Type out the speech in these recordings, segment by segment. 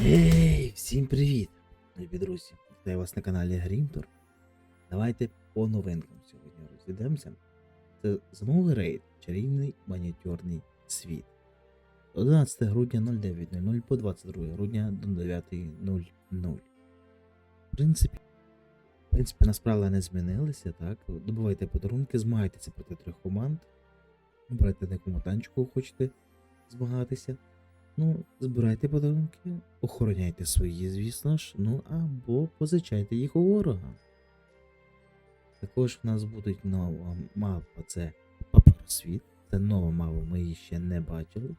Ей, всім привіт! Любі друзі! Вітаю вас на каналі Грімтор. Давайте по новинкам сьогодні розійдемося. Це зимовий рейд, чарівний манітюрний світ. 11 грудня 09.00 по 22 грудня до 9.00. В принципі, в принципі, нас правила не змінилися, так? Добувайте подарунки, змагайтеся проти трьох команд. Обирайте на якому танчику хочете змагатися. Ну, збирайте подарунки, охороняйте свої, звісно ж, ну або позичайте їх у ворога. Також в нас будуть нова мапа, це Папоросвіт. Це нова мапа, ми її ще не бачили.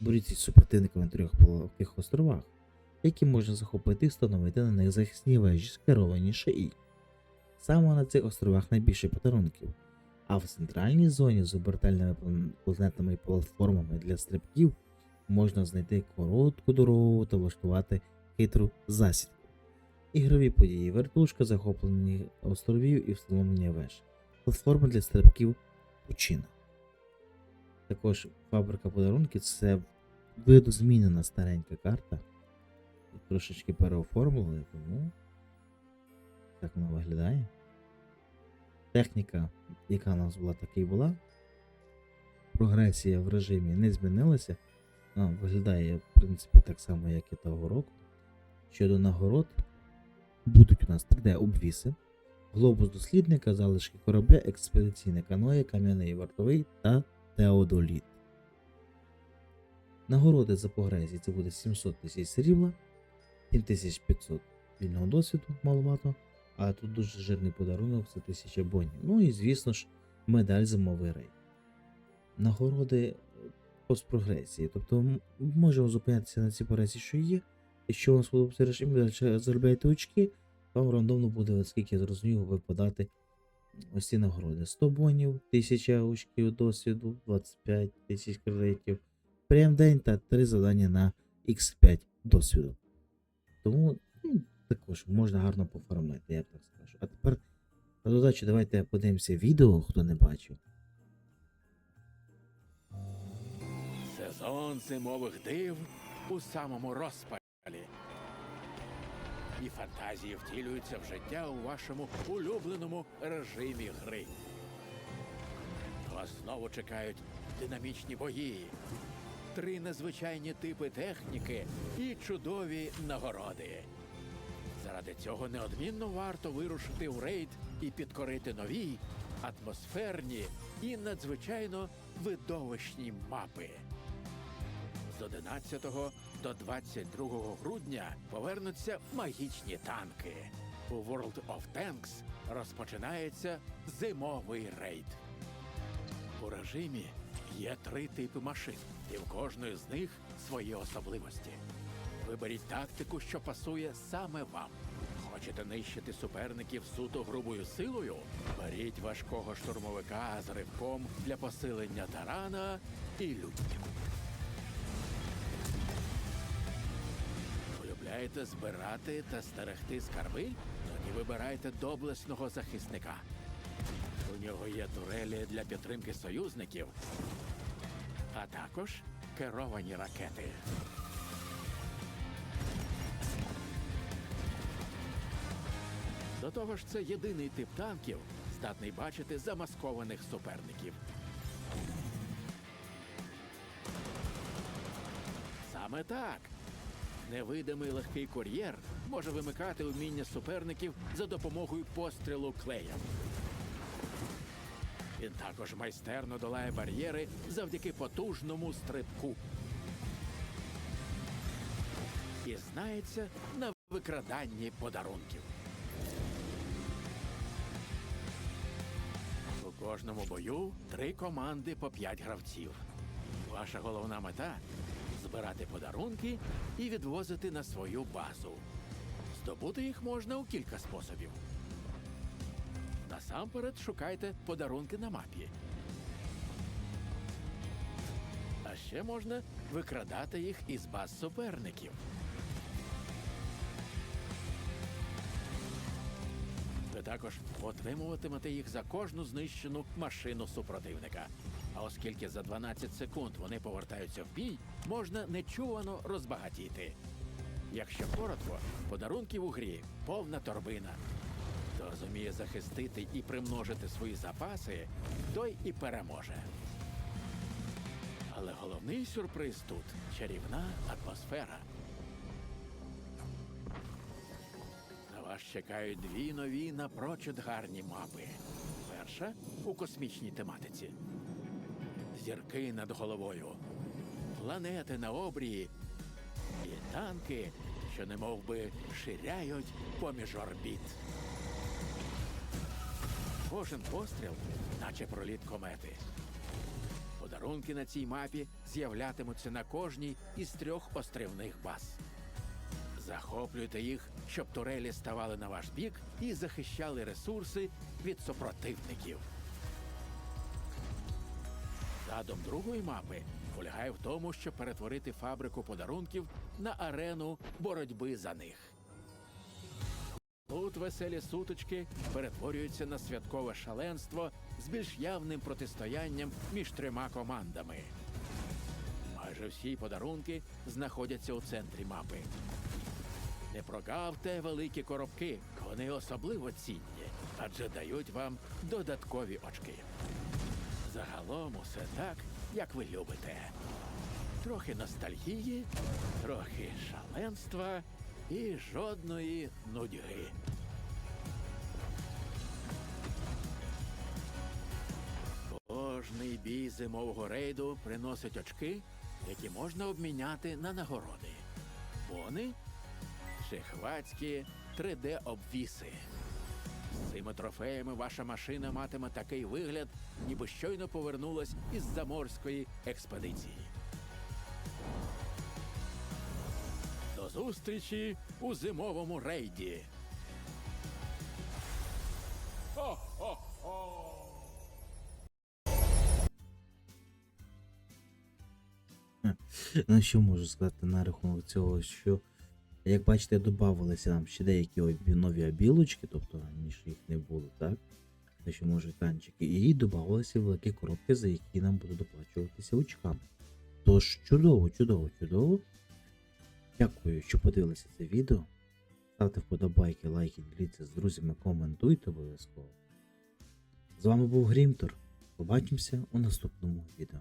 Боріться з супротивниками на трьох полових островах, які можна захопити і встановити на них захисні вежі, скеровані ШІ. Саме на цих островах найбільше подарунків. А в центральній зоні з обертальними планетними платформами для стрибків можна знайти коротку дорогу та влаштувати хитру засідку. Ігрові події, вертушка, захоплення островів і встановлення веж, платформи для стрибків пучина. Також фабрика подарунків це видозмінена старенька карта. Трошечки переоформили, тому так вона виглядає. Техніка, яка у нас була, така і була. Прогресія в режимі не змінилася. Виглядає, в принципі, так само, як і того року. Щодо нагород, будуть у нас 3D обвіси, глобус дослідника, залишки корабля, експедиційне каноє, кам'яний вартовий та теодоліт. Нагороди за прогресії це буде 700 тисяч срібла, 7500 вільного досвіду, маловато, а тут дуже жирний подарунок це 1000 бонів. Ну і звісно ж, медаль зимовий рейд. Нагороди постпрогресії. Тобто можемо зупинятися на цій прогресії, що є. Якщо вам сподобається режим, далі заробляєте очки, вам рандомно буде, оскільки я зрозумів, випадати ось ці нагороди. 100 бонів, 1000 очків досвіду, 25 тисяч кредитів, прям день та 3 завдання на X5 досвіду. Тому ну, також можна гарно пофармити, я так скажу. А тепер на додачу давайте подивимося відео, хто не бачив. Сезон зимових див у самому розпалі. І фантазії втілюються в життя у вашому улюбленому режимі гри. Вас знову чекають динамічні бої, три незвичайні типи техніки і чудові нагороди. Заради цього неодмінно варто вирушити в рейд і підкорити нові, атмосферні і надзвичайно видовищні мапи. З 11 до 22 грудня повернуться магічні танки. У World of Tanks розпочинається зимовий рейд. У режимі є три типи машин, і в кожної з них свої особливості. Виберіть тактику, що пасує саме вам. Хочете нищити суперників суто грубою силою? Беріть важкого штурмовика з ривком для посилення тарана і люттю. Полюбляєте збирати та стерегти скарби? Тоді вибирайте доблесного захисника. У нього є турелі для підтримки союзників, а також керовані ракети. До того ж, це єдиний тип танків, здатний бачити замаскованих суперників. Саме так. Невидимий легкий кур'єр може вимикати уміння суперників за допомогою пострілу клеєм. Він також майстерно долає бар'єри завдяки потужному стрибку. І знається на викраданні подарунків. У кожному бою три команди по п'ять гравців. Ваша головна мета збирати подарунки і відвозити на свою базу. Здобути їх можна у кілька способів. Насамперед шукайте подарунки на мапі. А ще можна викрадати їх із баз суперників. Також отримуватимете їх за кожну знищену машину супротивника. А оскільки за 12 секунд вони повертаються в бій, можна нечувано розбагатіти. Якщо коротко, подарунків у грі повна торбина. Хто зуміє захистити і примножити свої запаси, той і переможе. Але головний сюрприз тут чарівна атмосфера. Вас чекають дві нові напрочуд гарні мапи. Перша у космічній тематиці. Зірки над головою, планети на обрії і танки, що немов би ширяють поміж орбіт. Кожен постріл, наче проліт комети. Подарунки на цій мапі з'являтимуться на кожній із трьох острівних баз. Захоплюйте їх, щоб турелі ставали на ваш бік і захищали ресурси від супротивників. Задум другої мапи полягає в тому, щоб перетворити фабрику подарунків на арену боротьби за них. Тут веселі сутички перетворюються на святкове шаленство з більш явним протистоянням між трьома командами. Майже всі подарунки знаходяться у центрі мапи. Не прогавте великі коробки, вони особливо цінні, адже дають вам додаткові очки. Загалом усе так, як ви любите. Трохи ностальгії, трохи шаленства і жодної нудьги. Кожний бій зимового рейду приносить очки, які можна обміняти на нагороди. Вони шехвацькі 3D-обвіси. З цими трофеями ваша машина матиме такий вигляд, ніби щойно повернулась із заморської експедиції. До зустрічі у зимовому рейді. Ну, що можу сказати на рахунок цього, що, як бачите, додавалися нам ще деякі нові обілочки, тобто раніше їх не було, так? Що може танчики, і додавалися великі коробки, за які нам будуть доплачуватися очками. Тож, чудово, чудово, чудово. Дякую, що подивилися це відео. Ставте вподобайки, лайки, діліться з друзями, коментуйте обов'язково. З вами був Грімтор. Побачимося у наступному відео.